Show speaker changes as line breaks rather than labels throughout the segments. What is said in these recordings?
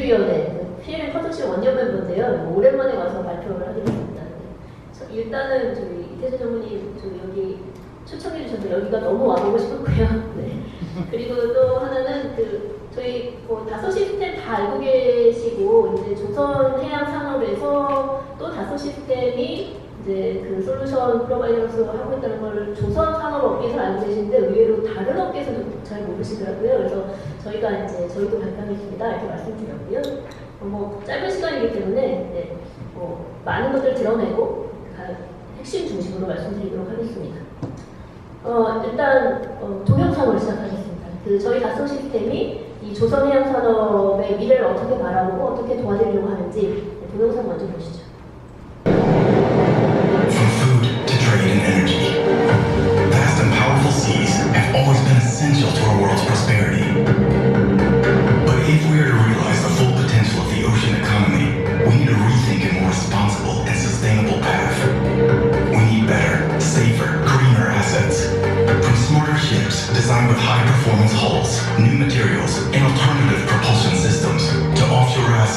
인수위원회 그 PLM 컨sor시엄 원년 멤버인데요. 뭐 오랜만에 와서 발표를 하게 됐습니다. 저- 일단은 저희 이태수 전문의 저 여기 초청해 주셔서 여기가 너무 와보고 싶었고요. 네. 그리고 또 하나는 그 저희 뭐 다섯 시스템 다 알고 계시고 이제 조선 해양 산업에서 또 다섯 시스템이 이제 그 솔루션 프로바이더로서 하고 있다는 걸 조선 산업 업계에서 알고 계시는데 의외로 다른 업계에서는 잘 모르시더라고요. 그래서 저희가 이제 저희도 발표하겠습니다 이렇게 말씀드렸고요. 어, 뭐 짧은 시간이기 때문에 네, 뭐 많은 것들 드러내고 가- 핵심 중심으로 말씀드리도록 하겠습니다. 어, 일단 어, 동영상으로 시작하겠습니다. 그 저희 다성 시스템이 이 조선해양 산업의 미래를 어떻게 바라보고 어떻게 도와드리려고 하는지 네, 동영상 먼저 보시죠.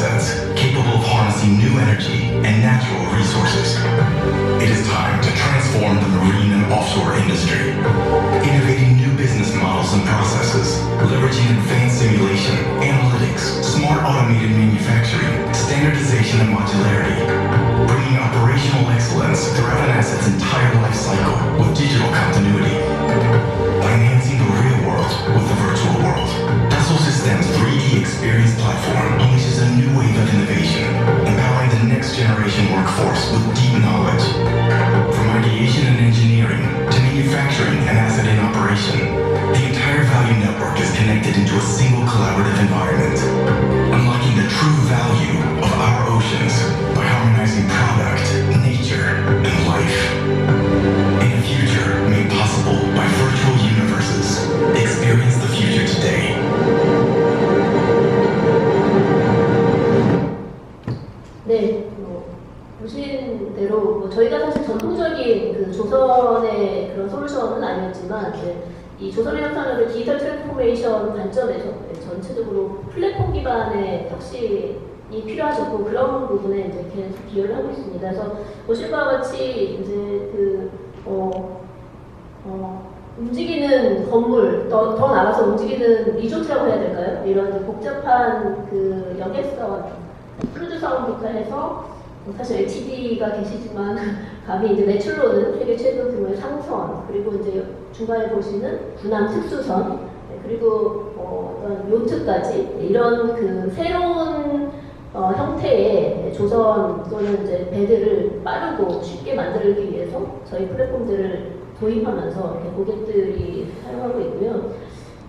Assets capable of harnessing new energy and natural resources. It is time to transform the marine and offshore industry,
이 조선의 형상을 디지털 트랜스포메이션 관점에서 네, 전체적으로 플랫폼 기반의 혁신이 필요하셨고 그런 부분에 이제 계속 기여를 하고 있습니다. 그래서 보실 바와 같이 이제 그 어, 어, 움직이는 건물, 더, 더 나가서 움직이는 리조트라고 해야 될까요? 이런 복잡한 그 여객선, 크루즈 사원부터 해서 뭐 사실 HD가 계시지만 감히 이제 매출로는 세계 최고 규모의 상선, 그리고 이제 중간에 보시는 군함 특수선, 네, 그리고 어, 어떤 요트까지 이런 그 새로운 어, 형태의 조선 또는 이제 배들을 빠르고 쉽게 만들기 위해서 저희 플랫폼들을 도입하면서 고객들이 사용하고 있고요.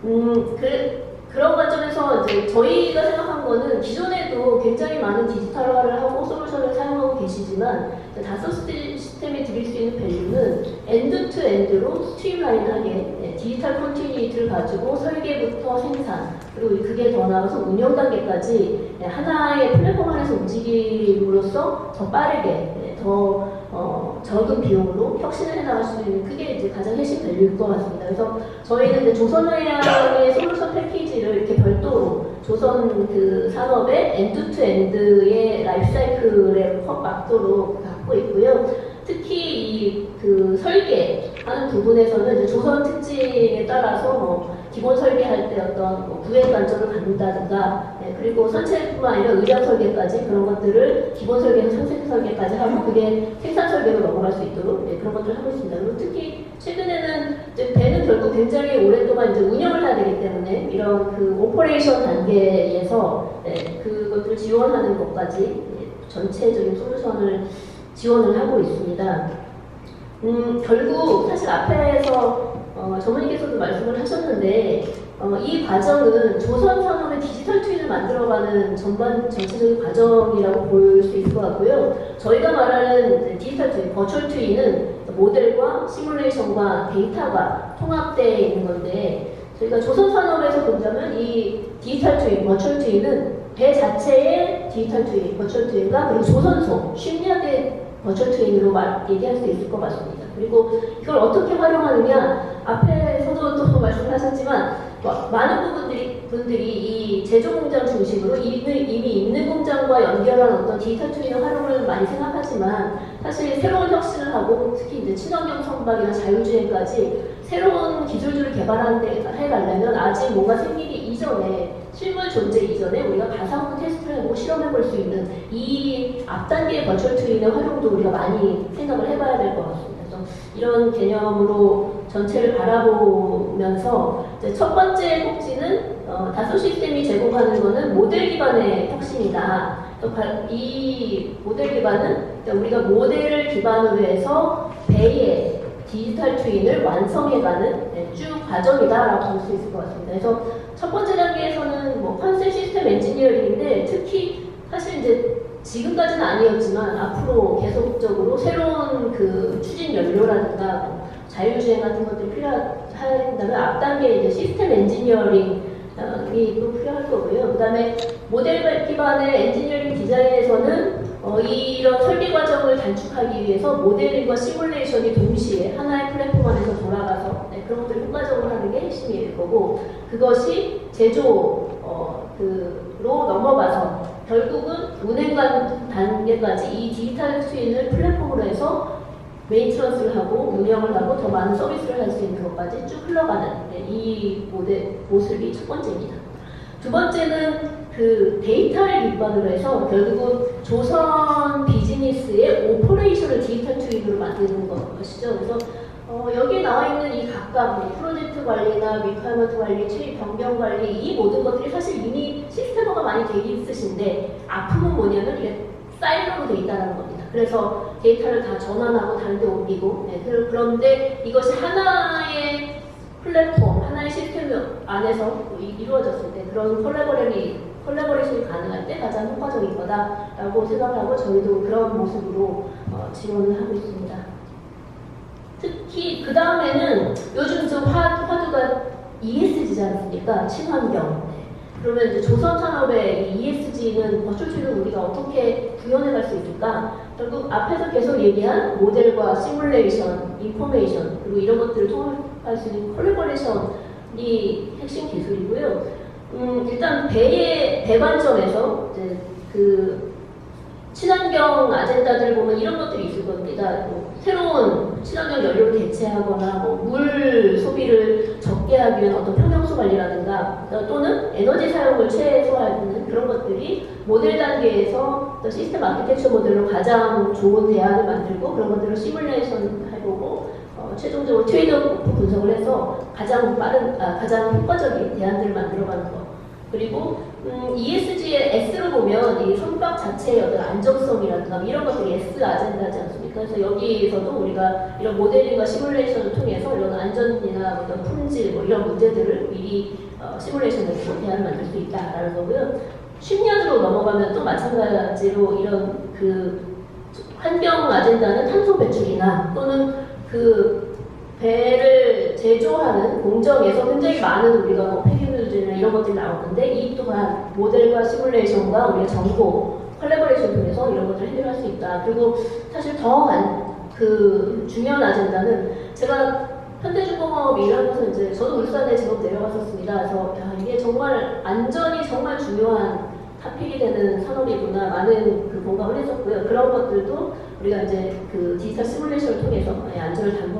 음, 그, 그런 관점에서 이제 저희가 생각한 거는 기존에도 굉장히 많은 디지털화를 하고 솔루션을 사용하고 계시지만 다섯 시스템- 시스템이 드릴 수 있는 밸류는 엔드 투 엔드로 스트림라인하게 네, 디지털 컨티뉴이티를 가지고 설계부터 생산 그리고 그게 더 나아가서 운영 단계까지 네, 하나의 플랫폼 안에서 움직임으로써 더 빠르게 네, 더 어, 적은 비용으로 혁신을 해나갈 수 있는 그게 이제 가장 핵심 밸류일 것 같습니다. 그래서 저희는 조선해양의 솔루션 패키지를 이렇게 별도로 조선 그 산업의 엔드 투 엔드의 라이프 사이클에 확 맞도록 갖고 있고요. 특히 이 그 설계하는 부분에서는 이제 조선 특징에 따라서 뭐 기본 설계할 때 어떤 뭐 구획 관점을 갖는다든가 네, 그리고 선체뿐만 아니라 의장 설계까지 그런 것들을 기본 설계에서 상세 설계까지 하고 그게 생산 설계로 넘어갈 수 있도록 네, 그런 것들을 하고 있습니다. 그리고 특히 최근에는 이제 배는 결국 굉장히 오랫동안 이제 운영을 해야 되기 때문에 이런 그 오퍼레이션 단계에서 네, 그것들을 지원하는 것까지 네, 전체적인 솔루션을 지원을 하고 있습니다. 음, 결국 사실 앞에서 어, 전문의께서도 말씀을 하셨는데 어, 이 과정은 조선 산업의 디지털 트윈을 만들어가는 전반 전체적인 과정이라고 볼 수 있을 것 같고요. 저희가 말하는 디지털 트윈, 버추얼 트윈은 모델과 시뮬레이션과 데이터가 통합되어 있는 건데 저희가 조선 산업에서 본다면 이 디지털 트윈, 버추얼 트윈은 배 자체의 디지털 트윈, 버추얼 트윈과 그리고 조선소, 쉽리하게 버추얼 말, 얘기할 수 있을 것 같습니다. 그리고 이걸 어떻게 활용하느냐 앞에서도 또 말씀하셨지만 뭐 많은 부분들이 분들이 이 제조 공장 중심으로 이미, 이미 있는 공장과 연결한 어떤 디지털 트윈의 활용을 많이 생각하지만 사실 새로운 혁신을 하고 특히 이제 친환경 선박이나 자율주행까지 새로운 기술들을 개발하는 데 해가려면 아직 뭔가 생기기 이전에 실물 존재 이전에 우리가 가상으로 테스트를 해보고 실험해 볼 수 있는 이 앞단계의 버추얼 트윈의 활용도 우리가 많이 생각을 해봐야 될 것 같습니다. 그래서 이런 개념으로 전체를 바라보면서 첫 번째 꼭지는 어, 다소 시스템이 제공하는 것은 모델 기반의 혁신이다. 이 모델 기반은 우리가 모델을 기반으로 해서 배의 디지털 트윈을 완성해가는 네, 쭉 과정이다라고 볼 수 있을 것 같습니다. 그래서 첫 번째 단계에서는 뭐 컨셉 시스템 엔지니어링인데 특히 사실 이제 지금까지는 아니었지만 앞으로 계속적으로 새로운 그 추진 연료라든가 뭐 자율주행 같은 것들이 필요하다면 앞 단계 이제 시스템 엔지니어링이 또 필요할 거고요. 그 다음에 모델 기반의 엔지니어링 디자인에서는 어, 이런 단축하기 위해서 모델링과 시뮬레이션이 동시에 하나의 플랫폼 안에서 돌아가서 네, 그런 것들을 효과적으로 하는 게 핵심일 거고 그것이 제조 어, 넘어가서 결국은 운행 관- 단계까지 이 디지털 트윈을 플랫폼으로 해서 메인트런스를 하고 운영을 하고 더 많은 서비스를 할 수 있는 것까지 쭉 흘러가는 네, 이 모델 모습이 첫 번째입니다. 두 번째는 그 데이터를 기반으로 해서 결국은 조선 비즈니스의 오퍼레이션을 디지털 트윈으로 만드는 것이죠. 그래서 어, 여기에 나와 있는 이 각각 뭐 프로젝트 관리나 리퀘어먼트 관리, 체입 변경 관리 이 모든 것들이 사실 이미 시스템화가 많이 되어 있으신데 아픔은 뭐냐면 이게 사이로로 돼 있다는 겁니다. 그래서 데이터를 다 전환하고 다른 데 옮기고 네, 그- 그런데 이것이 하나의 플랫폼, 하나의 시스템 안에서 이- 이루어졌을 때 그런 콜라보레이, 콜라보레이션이 가능할 때 가장 효과적인 거다라고 생각하고 저희도 그런 모습으로 어, 지원을 하고 있습니다. 특히 그 다음에는 요즘 화두가 ESG지 않습니까? 친환경. 네. 그러면 이제 조선 산업의 이 ESG는 버추얼트를 우리가 어떻게 구현해 갈 수 있을까? 결국 앞에서 계속 얘기한 모델과 시뮬레이션, 인포메이션 그리고 이런 것들을 통 있는 콜레버레이션이 핵심 기술이고요. 음, 일단 배의 배관점에서 이제 그 친환경 아젠다들 보면 이런 것들이 있을 겁니다. 뭐 새로운 친환경 연료를 대체하거나 뭐 물 소비를 적게 하기 위한 어떤 평형수 관리라든가 또는 에너지 사용을 최소화하는 그런 것들이 모델 단계에서 시스템 아키텍처 모델로 가장 좋은 대안을 만들고 그런 것들을 시뮬레이션 해보고 어, 최종적으로 트레이드오프 분석을 해서 가장 빠른 아, 가장 효과적인 대안들을 만들어가는 것. 그리고 음, ESG의 S를 보면 이 선박 자체의 어떤 안정성이라든가 이런 것들이 S 아젠다지 않습니까? 그래서 여기에서도 우리가 이런 모델링과 시뮬레이션을 통해서 이런 안전이나 어떤 품질 뭐 이런 문제들을 미리 어, 시뮬레이션에서 대안을 만들 수 있다라는 거고요. 10년으로 넘어가면 또 마찬가지로 이런 그 환경 아젠다는 탄소 배출이나 또는 그 배를 제조하는 공정에서 굉장히 많은 우리가 뭐 폐기물들이나 이런 것들이 나오는데 이 또한 모델과 시뮬레이션과 우리가 정보 컬래버레이션 통해서 이런 것들을 해결할 수 있다. 그리고 사실 더그 중요한 아젠다는 제가 현대중공업이 일하면서 이제 저도 울산에 직업 내려갔었습니다. 그래서 야, 이게 정말 안전이 정말 중요한 타픽이 되는 산업이구나 많은 그 공감을 했었고요. 그런 것들도 우리가 이제 그 디지털 시뮬레이션을 통해서 이 안전을 담보하는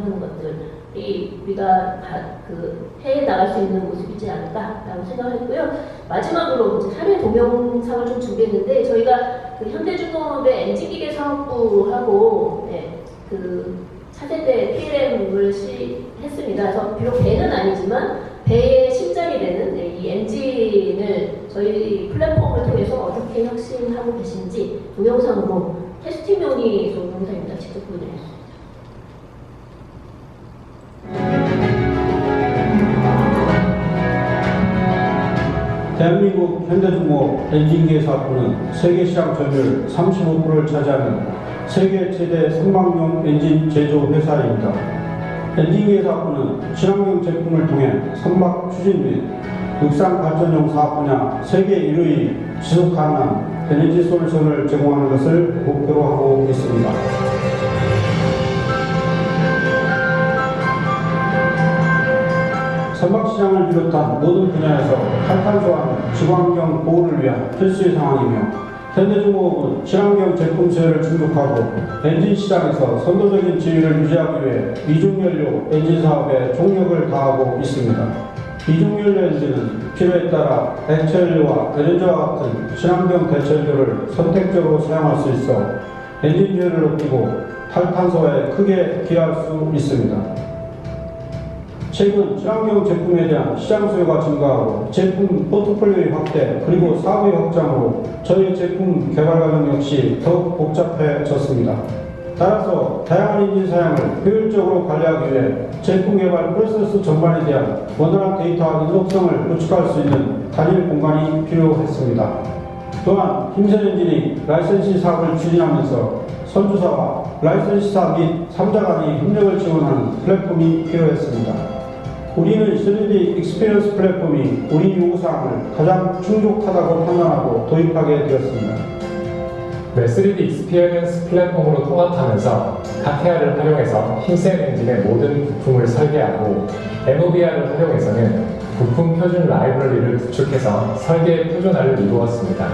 것들이 우리가 가- 그 해에 나갈 수 있는 모습이지 않을까라고 생각했고요. 마지막으로 이제 사례 동영상을 좀 준비했는데 저희가 그 현대중공업의 엔진기계 사업부하고 네, 그 차세대 PLM을 시했습니다. 그래서 비록 배는 아니지만 배의 심장이 되는 네, 이 엔진을 저희 플랫폼을 통해서 어떻게 혁신하고 계신지 동영상으로 테스팅용이 동영상입니다. 직접 보여드리겠습니다.
대한민국 현대중공업 엔진기계 사업부는 세계 시장 점유율 35%를 차지하는 세계 최대 선박용 엔진 제조 회사입니다. 엔진기계 사업부는 친환경 제품을 통해 선박 추진 및 육상 발전용 사업 분야 세계 1위의 지속 가능한 에너지 솔루션을 제공하는 것을 목표로 하고 있습니다. 선박시장을 비롯한 모든 분야에서 탈탄소와 지구환경 보호를 위한 필수의 상황이며 현대중공업은 친환경 제품 수요를 충족하고 엔진 시장에서 선도적인 지위를 유지하기 위해 이중연료 엔진 사업에 총력을 다하고 있습니다. 이중연료 엔진은 필요에 따라 액체연료와 LNG와 같은 친환경 대체연료를 선택적으로 사용할 수 있어 엔진 효율을 높이고 탈탄소에 크게 기여할 수 있습니다. 최근 친환경 제품에 대한 시장 수요가 증가하고 제품 포트폴리오의 확대 그리고 사업의 확장으로 저희 제품 개발 과정 역시 더욱 복잡해졌습니다. 따라서 다양한 인진 사양을 효율적으로 관리하기 위해 제품 개발 프로세스 전반에 대한 원활한 데이터와 인속성을 구축할 수 있는 단일 공간이 필요했습니다. 또한 힘센 엔진이 라이센시 사업을 추진하면서 선주사와 라이센시사 및 3자 간의 협력을 지원하는 플랫폼이 필요했습니다. 우리는 3D 익스피리언스 플랫폼이 우리 요구사항을 가장 충족하다고 판단하고 도입하게 되었습니다.
네, 3D 익스피리언스 플랫폼으로 통합하면서 카테아를 활용해서 힘센 엔진의 모든 부품을 설계하고 NOVR을 활용해서는 부품 표준 라이브러리를 구축해서 설계 표준화를 이루었습니다.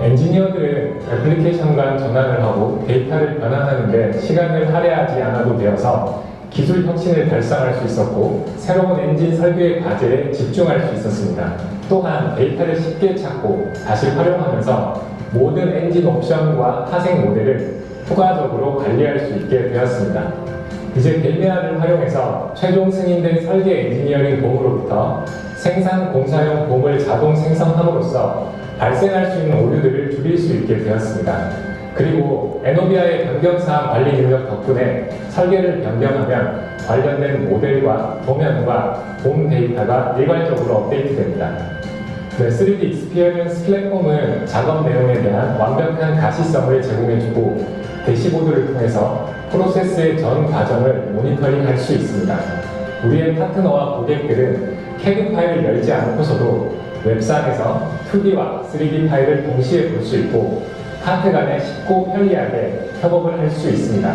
엔지니어들은 애플리케이션 간 전환을 하고 데이터를 변환하는데 시간을 할애하지 않아도 되어서 기술 혁신을 달성할 수 있었고 새로운 엔진 설계 과제에 집중할 수 있었습니다. 또한 데이터를 쉽게 찾고 다시 활용하면서 모든 엔진 옵션과 파생 모델을 추가적으로 관리할 수 있게 되었습니다. 이제 벨메아를 활용해서 최종 승인된 설계 엔지니어링 봄으로부터 생산 공사용 봄을 자동 생성함으로써 발생할 수 있는 오류들을 줄일 수 있게 되었습니다. 그리고 에노비아의 변경사항 관리 능력 덕분에 설계를 변경하면 관련된 모델과 도면과 봄 데이터가 일괄적으로 업데이트됩니다. 네, 3D 익스피리언스 플랫폼은 작업 내용에 대한 완벽한 가시성을 제공해주고 대시보드를 통해서 프로세스의 전 과정을 모니터링 할 수 있습니다. 우리의 파트너와 고객들은 CAD 파일을 열지 않고서도 웹상에서 2D와 3D 파일을 동시에 볼 수 있고 파트 간에 쉽고 편리하게 협업을 할 수 있습니다.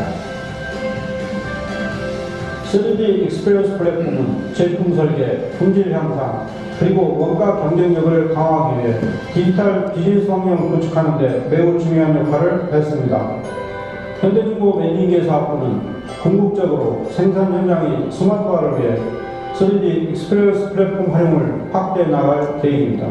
3D 익스피리언스 플랫폼은 제품 설계, 품질 향상, 그리고 원가 경쟁력을 강화하기 위해 디지털 비즈니스 환경을 구축하는 데 매우 중요한 역할을 했습니다. 현대중공업 엔진계 사업부는 궁극적으로 생산 현장의 스마트화를 위해 3D 익스피리언스 플랫폼 활용을 확대해 나갈 계획입니다.